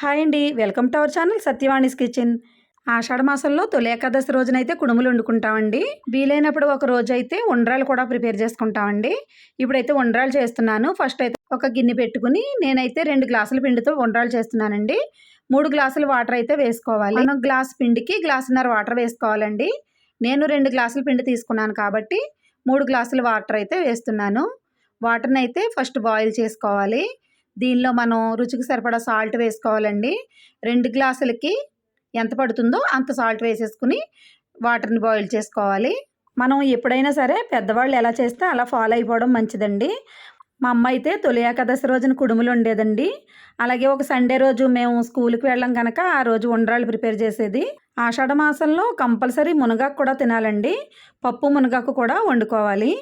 Hi అండి. Welcome to our channel Satyavani's kitchen. ఆషాఢ మాసంలో తొలి ఏకాదశి రోజునైతే కుడుములు వండుకుంటామండి. వీలైనప్పుడు ఒక రోజు అయితే ఉండ్రాలు కూడా ప్రిపేర్ చేసుకుంటామండి. ఇప్పుడైతే ఉండ్రాలు చేస్తున్నాను. ఫస్ట్ అయితే ఒక గిన్నె పెట్టుకుని నేనైతే రెండు గ్లాసుల పిండితో ఉండ్రాలు చేస్తున్నానండి. మూడు గ్లాసుల వాటర్ అయితే వేసుకోవాలి. మనం గ్లాస్ పిండికి గ్లాసున్నర వాటర్ వేసుకోవాలండి. నేను రెండు గ్లాసుల పిండి తీసుకున్నాను కాబట్టి మూడు గ్లాసుల వాటర్ అయితే వేస్తున్నాను. వాటర్ని అయితే ఫస్ట్ బాయిల్ చేసుకోవాలి. దీనిలో మనం రుచికి సరిపడా సాల్ట్ వేసుకోవాలండి. రెండు గ్లాసులకి ఎంత పడుతుందో అంత సాల్ట్ వేసేసుకుని వాటర్ని బాయిల్ చేసుకోవాలి. మనం ఎప్పుడైనా సరే పెద్దవాళ్ళు ఎలా చేస్తే అలా ఫాలో అయిపోవడం మంచిదండి. మా అమ్మ అయితే తొలి ఏకాదశి రోజున కుడుములు ఉండేదండి అలాగే ఒక సండే రోజు మేము స్కూల్కి వెళ్ళాం కనుక ఆ రోజు ఉండ్రాలు ప్రిపేర్ చేసేది. ఆషాఢ మాసంలో కంపల్సరీ మునగాకు కూడా తినాలండి. పప్పు మునగాకు కూడా వండుకోవాలి.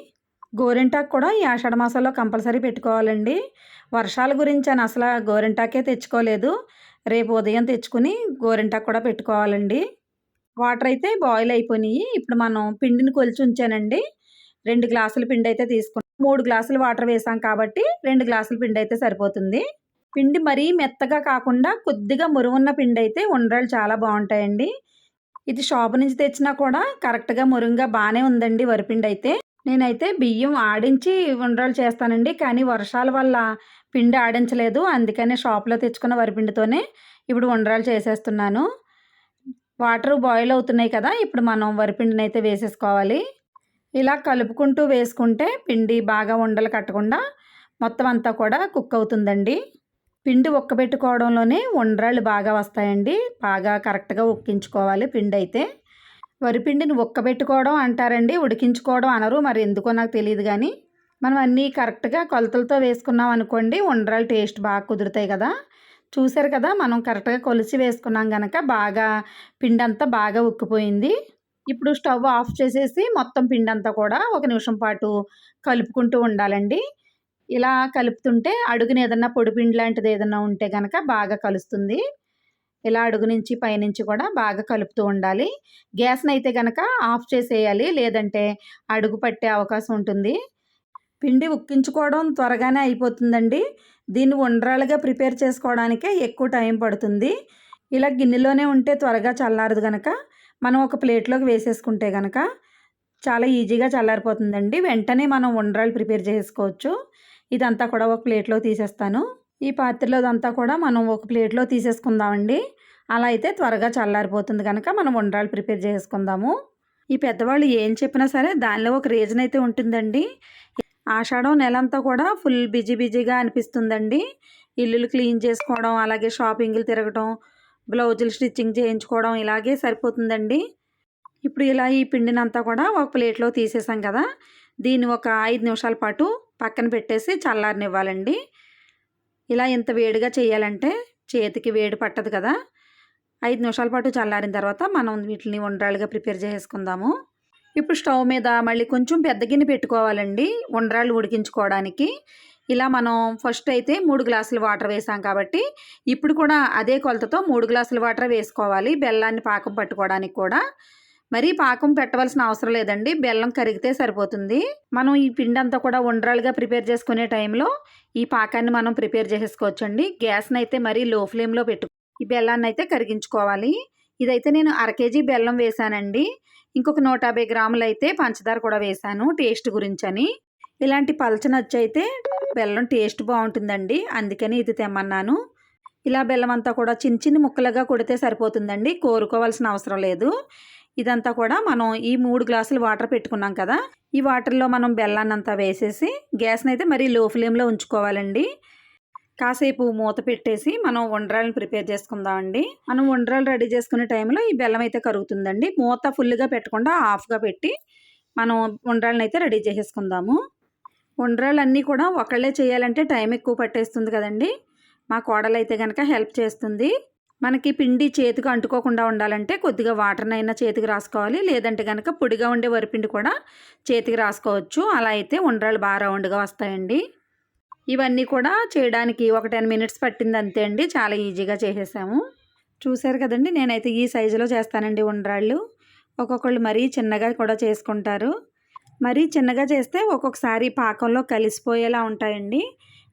గోరింటాకు కూడా ఈ ఆషాఢ మాసంలో కంపల్సరీ పెట్టుకోవాలండి. వర్షాల గురించి అని అసలు గోరింటాకే తెచ్చుకోలేదు. రేపు ఉదయం తెచ్చుకుని గోరింటాకు కూడా పెట్టుకోవాలండి. వాటర్ అయితే బాయిల్ అయిపోయినాయి. ఇప్పుడు మనం పిండిని కొలిచి ఉంచానండి. రెండు గ్లాసుల పిండి అయితే తీసుకున్నాం. మూడు గ్లాసులు వాటర్ వేసాం కాబట్టి రెండు గ్లాసుల పిండి అయితే సరిపోతుంది. పిండి మరీ మెత్తగా కాకుండా కొద్దిగా మురుగున్న పిండి అయితే ఉండరాలు చాలా బాగుంటాయండి. ఇది షాప్ నుంచి తెచ్చినా కూడా కరెక్ట్గా మురుంగా బాగానే ఉందండి వరిపిండి అయితే. నేనైతే బియ్యం ఆడించి ఉండరాలు చేస్తానండి. కానీ వర్షాల వల్ల పిండి ఆడించలేదు. అందుకనే షాప్లో తెచ్చుకున్న వరిపిండితోనే ఇప్పుడు ఉండరాలు చేసేస్తున్నాను. వాటర్ బాయిల్ అవుతున్నాయి కదా! ఇప్పుడు మనం వరిపిండిని అయితే వేసేసుకోవాలి. ఇలా కలుపుకుంటూ వేసుకుంటే పిండి బాగా ఉండలు కట్టకుండా మొత్తం అంతా కూడా కుక్ అవుతుందండి. పిండి ఉక్కబెట్టుకోవడంలోనే ఉండ్రాళ్ళు బాగా వస్తాయండి. బాగా కరెక్ట్గా ఉక్కించుకోవాలి పిండి అయితే. వరిపిండిని ఉక్కబెట్టుకోవడం అంటారండి ఉడికించుకోవడం అనరు మరి ఎందుకో నాకు తెలియదు కానీ మనం అన్నీ కరెక్ట్గా కొలతలతో వేసుకున్నాం అనుకోండి ఉండరాలు టేస్ట్ బాగా కుదురుతాయి కదా. చూసారు కదా మనం కరెక్ట్గా కొలిసి వేసుకున్నాం కనుక బాగా పిండి అంతా బాగా ఉక్కిపోయింది. ఇప్పుడు స్టవ్ ఆఫ్ చేసేసి మొత్తం పిండి అంతా కూడా ఒక నిమిషం పాటు కలుపుకుంటూ ఉండాలండి. ఇలా కలుపుతుంటే అడుగున ఏదన్నా పొడిపిండి లాంటిది ఏదన్నా ఉంటే కనుక బాగా కలుస్తుంది. ఇలా అడుగు నుంచి పైనుంచి కూడా బాగా కలుపుతూ ఉండాలి. గ్యాస్ని అయితే కనుక ఆఫ్ చేసేయాలి. లేదంటే అడుగు పట్టే అవకాశం ఉంటుంది. పిండి ఉక్కించుకోవడం త్వరగానే అయిపోతుందండి. దీన్ని ఉండ్రాలుగా ప్రిపేర్ చేసుకోవడానికే ఎక్కువ టైం పడుతుంది. ఇలా గిన్నెలోనే ఉంటే త్వరగా చల్లారదు కనుక మనం ఒక ప్లేట్లోకి వేసేసుకుంటే కనుక చాలా ఈజీగా చల్లారిపోతుందండి. వెంటనే మనం ఉండ్రాలు ప్రిపేర్ చేసుకోవచ్చు. ఇదంతా కూడా ఒక ప్లేట్లో తీసేస్తాను. ఈ పాత్రలోదంతా కూడా మనం ఒక ప్లేట్లో తీసేసుకుందామండి. అలా అయితే త్వరగా చల్లారిపోతుంది కనుక మనం ఉండ్రాలు ప్రిపేర్ చేసుకుందాము. ఈ పెద్దవాళ్ళు ఏం చెప్పినా సరే దానిలో ఒక రీజన్ అయితే ఉంటుందండి. ఆషాఢం నెలంతా కూడా ఫుల్ బిజీ బిజీగా అనిపిస్తుందండి. ఇల్లులు క్లీన్ చేసుకోవడం అలాగే షాపింగ్లు తిరగడం బ్లౌజులు స్టిచ్చింగ్ చేయించుకోవడం ఇలాగే సరిపోతుందండి. ఇప్పుడు ఇలా ఈ పిండినంతా కూడా ఒక ప్లేట్లో తీసేసాం కదా. దీన్ని ఒక ఐదు నిమిషాల పాటు పక్కన పెట్టేసి చల్లారనివ్వాలండి. ఇలా ఇంత వేడిగా చేయాలంటే చేతికి వేడి పట్టదు కదా. ఐదు నిమిషాల పాటు చల్లారిన తర్వాత మనం వీటిని ఉండ్రాలుగా ప్రిపేర్ చేసుకుందాము ఇప్పుడు స్టవ్ మీద మళ్ళీ కొంచెం పెద్ద గిన్నె పెట్టుకోవాలండి. ఉండ్రాలు ఉడికించుకోవడానికి. ఇలా మనం ఫస్ట్ అయితే మూడు గ్లాసులు వాటర్ వేసాం కాబట్టి ఇప్పుడు కూడా అదే కొలతతో మూడు గ్లాసులు వాటర్ వేసుకోవాలి. బెల్లాన్ని పాకం పట్టుకోవడానికి కూడా. మరీ పాకం పెట్టవలసిన అవసరం లేదండి. బెల్లం కరిగితే సరిపోతుంది. మనం ఈ పిండి అంతా కూడా ఉండ్రాలుగా ప్రిపేర్ చేసుకునే టైంలో ఈ పాకాన్ని మనం ప్రిపేర్ చేసుకోవచ్చండి గ్యాస్ని అయితే మరీ లో ఫ్లేమ్లో పెట్టు ఈ బెల్లాన్ని అయితే కరిగించుకోవాలి. ఇదైతే నేను అర కేజీ బెల్లం వేసానండి. ఇంకొక నూట యాభై గ్రాములు అయితే పంచదార కూడా వేసాను టేస్ట్ గురించి అని ఇలాంటి పలచనొచ్చి అయితే బెల్లం టేస్ట్ బాగుంటుందండి. అందుకని ఇది తెమ్మన్నాను. ఇలా బెల్లం అంతా కూడా చిన్న చిన్న ముక్కలుగా కొడితే సరిపోతుందండి. కోరుకోవాల్సిన అవసరం లేదు. ఇదంతా కూడా మనం ఈ మూడు గ్లాసులు వాటర్ పెట్టుకున్నాం కదా ఈ వాటర్లో మనం బెల్లాన్ని అంతా వేసేసి గ్యాస్ని అయితే మరీ లో ఫ్లేమ్లో ఉంచుకోవాలండి. కాసేపు మూత పెట్టేసి మనం వండ్రాలను ప్రిపేర్ చేసుకుందామండి. మనం వండ్రాలు రెడీ చేసుకునే టైంలో ఈ బెల్లం అయితే కరుగుతుందండి. మూత ఫుల్గా పెట్టకుండా ఆఫ్గా పెట్టి మనం వండ్రాలను అయితే రెడీ చేసేసుకుందాము. వండ్రాలు అన్నీ కూడా ఒకళ్ళే చేయాలంటే టైం ఎక్కువ పట్టేస్తుంది కదండి. మా కోడలు అయితే కనుక హెల్ప్ చేస్తుంది. మనకి పిండి చేతికి అంటుకోకుండా ఉండాలంటే కొద్దిగా వాటర్నైనా చేతికి రాసుకోవాలి. లేదంటే కనుక పొడిగా ఉండే వరిపిండి కూడా చేతికి రాసుకోవచ్చు. అలా అయితే ఉండ్రాలు బాగా రౌండ్గా వస్తాయండి. ఇవన్నీ కూడా చేయడానికి ఒక టెన్ మినిట్స్ పట్టింది అంతే అండి. చాలా ఈజీగా చేసేసాము. చూసారు కదండి నేనైతే ఈ సైజులో చేస్తానండి ఉండ్రాళ్ళు. ఒక్కొక్కళ్ళు మరీ చిన్నగా కూడా చేసుకుంటారు. మరీ చిన్నగా చేస్తే ఒక్కొక్కసారి పాకంలో కలిసిపోయేలా ఉంటాయండి.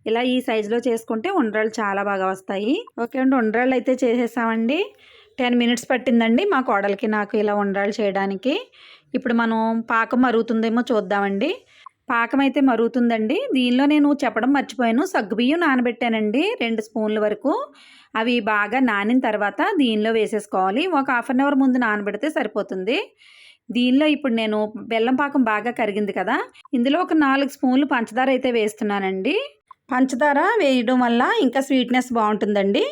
ఇలా ఈ సైజులో చేసుకుంటే ఉండ్రాళ్ళు చాలా బాగా వస్తాయి. ఓకే అండి ఉండ్రాళ్ళు అయితే చేసేసామండి. టెన్ మినిట్స్ పట్టిందండి మా కోడలికి నాకు ఇలా ఉండ్రాళ్ళు చేయడానికి. ఇప్పుడు మనం పాకం మరుగుతుందేమో చూద్దామండి. పాకం అయితే మరుగుతుందండి. దీనిలో నేను చెప్పడం మర్చిపోయాను. సగ్గుబియ్యం నానబెట్టానండి రెండు స్పూన్ల వరకు. అవి బాగా నానిన తర్వాత దీనిలో వేసేసుకోవాలి. ఒక హాఫ్ అన్ అవర్ ముందు నానబెడితే సరిపోతుంది. దీనిలో ఇప్పుడు నేను బెల్లం పాకం బాగా కరిగింది కదా. ఇందులో ఒక నాలుగు స్పూన్లు పంచదార అయితే వేస్తున్నానండి. పంచదార వేయడం వల్ల ఇంకా స్వీట్నెస్ బాగుంటుందండి.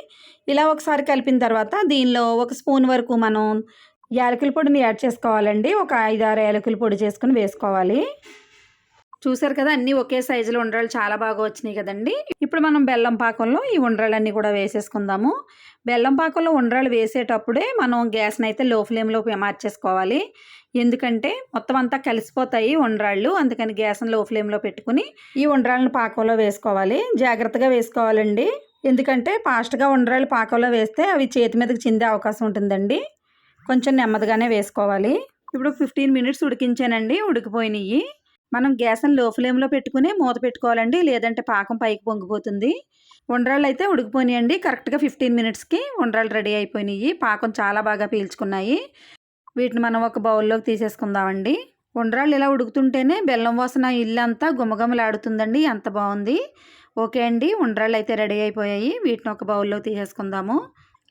ఇలా ఒకసారి కలిపిన తర్వాత దీనిలో ఒక స్పూన్ వరకు మనం యాలకుల పొడిని యాడ్ చేసుకోవాలండి. ఒక ఐదు ఆరు యాలకుల పొడి చేసుకుని వేసుకోవాలి. చూసారు కదా అన్నీ ఒకే సైజులో ఉండ్రాలు చాలా బాగా వచ్చినాయి కదండి. ఇప్పుడు మనం బెల్లం పాకంలో ఈ ఉండ్రాలన్నీ కూడా వేసేసుకుందాము. బెల్లం పాకంలో ఉండరాలు వేసేటప్పుడే మనం గ్యాస్ని అయితే లో ఫ్లేమ్లో మార్చేసుకోవాలి. ఎందుకంటే మొత్తం అంతా కలిసిపోతాయి ఉండరాళ్ళు అందుకని గ్యాస్ని లో ఫ్లేమ్లో పెట్టుకుని ఈ ఉండరాలను పాకంలో వేసుకోవాలి. జాగ్రత్తగా వేసుకోవాలండి. ఎందుకంటే ఫాస్ట్గా ఉండరాలు పాకంలో వేస్తే అవి చేతి మీదకి చిందే అవకాశం ఉంటుందండి. కొంచెం నెమ్మదిగానే వేసుకోవాలి. ఇప్పుడు ఫిఫ్టీన్ మినిట్స్ ఉడికించానండి ఉడికిపోయినాయి మనం గ్యాస్ని లో ఫ్లేమ్లో పెట్టుకుని మూత పెట్టుకోవాలండి. లేదంటే పాకం పైకి పొంగిపోతుంది. ఉండ్రాళ్ళు అయితే ఉడికిపోయినాయండి. కరెక్ట్గా ఫిఫ్టీన్ మినిట్స్కి ఉండ్రాళ్ళు రెడీ అయిపోయినాయి. పాకం చాలా బాగా పీల్చుకున్నాయి. వీటిని మనం ఒక బౌల్లోకి తీసేసుకుందామండి. ఉండ్రాళ్ళు ఇలా ఉడుకుతుంటేనే బెల్లం వాసన ఇల్లంతా గుమగుమలాడుతుందండి. ఎంత బాగుంది. ఓకే అండి. ఉండ్రాళ్ళు అయితే రెడీ అయిపోయాయి. వీటిని ఒక బౌల్లో తీసేసుకుందాము.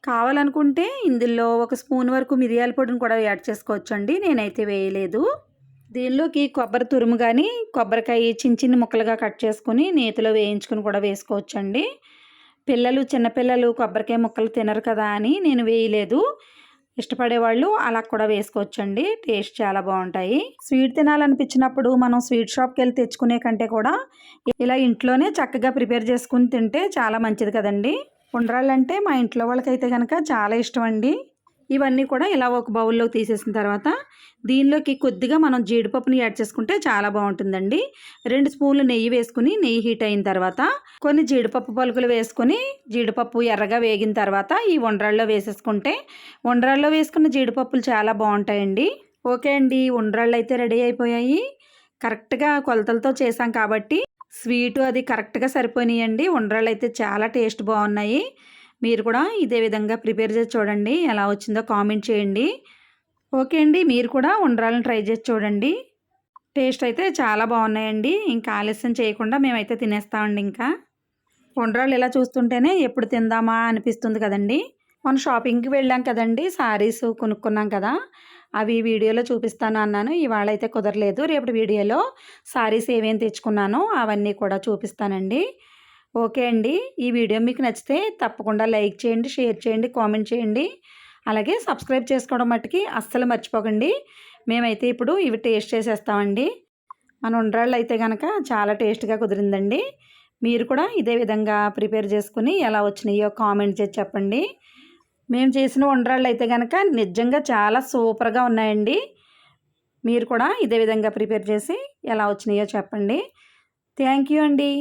కావాలనుకుంటే ఇందులో ఒక స్పూన్ వరకు మిరియాల పొడిని కూడా యాడ్ చేసుకోవచ్చండి. నేనైతే వేయలేదు. దీనిలోకి కొబ్బరి తురుము కానీ కొబ్బరికాయ చిన్న చిన్న ముక్కలుగా కట్ చేసుకుని నేతిలో వేయించుకుని కూడా వేసుకోవచ్చండి. పిల్లలు చిన్నపిల్లలు కొబ్బరికాయ ముక్కలు తినరు కదా అని నేను వేయలేదు. ఇష్టపడేవాళ్ళు అలా కూడా వేసుకోవచ్చండి. టేస్ట్ చాలా బాగుంటాయి. స్వీట్ తినాలనిపించినప్పుడు మనం స్వీట్ షాప్కి వెళ్ళి తెచ్చుకునే కంటే కూడా ఇలా ఇంట్లోనే చక్కగా ప్రిపేర్ చేసుకుని తింటే చాలా మంచిది కదండి. ఉండ్రాళ్ళంటే మా ఇంట్లో వాళ్ళకైతే కనుక చాలా ఇష్టం అండి. ఇవన్నీ కూడా ఇలా ఒక బౌల్లో తీసేసిన తర్వాత దీనిలోకి కొద్దిగా మనం జీడిపప్పుని యాడ్ చేసుకుంటే చాలా బాగుంటుందండి. రెండు స్పూన్లు నెయ్యి వేసుకుని నెయ్యి హీట్ అయిన తర్వాత కొన్ని జీడిపప్పు పలుకులు వేసుకొని జీడిపప్పు ఎర్రగా వేగిన తర్వాత ఈ ఉండ్రాల్లో వేసేసుకుంటే ఉండ్రాల్లో వేసుకున్న జీడిపప్పులు చాలా బాగుంటాయండి. ఓకే అండి ఉండ్రాళ్ళు అయితే రెడీ అయిపోయాయి. కరెక్ట్గా కొలతలతో చేసాం కాబట్టి స్వీటు అది కరెక్ట్గా సరిపోయినాయండి. ఉండ్రాళ్ళు అయితే చాలా టేస్ట్ బాగున్నాయి. మీరు కూడా ఇదే విధంగా ప్రిపేర్ చేసి చూడండి. ఎలా వచ్చిందో కామెంట్ చేయండి. ఓకే అండి. మీరు కూడా ఉండ్రాలను ట్రై చేసి చూడండి. టేస్ట్ అయితే చాలా బాగున్నాయండి. ఇంకా ఆలస్యం చేయకుండా మేమైతే తినేస్తామండి ఇంకా. ఉండరాళ్ళు ఇలా చూస్తుంటేనే ఎప్పుడు తిందామా అనిపిస్తుంది కదండి. మనం షాపింగ్కి వెళ్ళాం కదండి. శారీస్ కొనుక్కున్నాం కదా. అవి వీడియోలో చూపిస్తాను అన్నాను. ఇవాళ అయితే కుదరలేదు. రేపటి వీడియోలో శారీస్ ఏమేమి తెచ్చుకున్నానో అవన్నీ కూడా చూపిస్తానండి. ఓకే అండి. ఈ వీడియో మీకు నచ్చితే తప్పకుండా లైక్ చేయండి షేర్ చేయండి కామెంట్ చేయండి. అలాగే సబ్స్క్రైబ్ చేసుకోవడం మట్టుకి అస్సలు మర్చిపోకండి. మేమైతే ఇప్పుడు ఇవి టేస్ట్ చేసేస్తామండి. మన ఉండ్రాళ్ళు అయితే కనుక చాలా టేస్ట్గా కుదిరిందండి. మీరు కూడా ఇదే విధంగా ప్రిపేర్ చేసుకుని ఎలా వచ్చినాయో కామెంట్ చేసి చెప్పండి. మేము చేసిన ఉండ్రాళ్ళు అయితే కనుక నిజంగా చాలా సూపర్గా ఉన్నాయండి. మీరు కూడా ఇదే విధంగా ప్రిపేర్ చేసి ఎలా వచ్చినాయో చెప్పండి. థ్యాంక్ యూ అండి.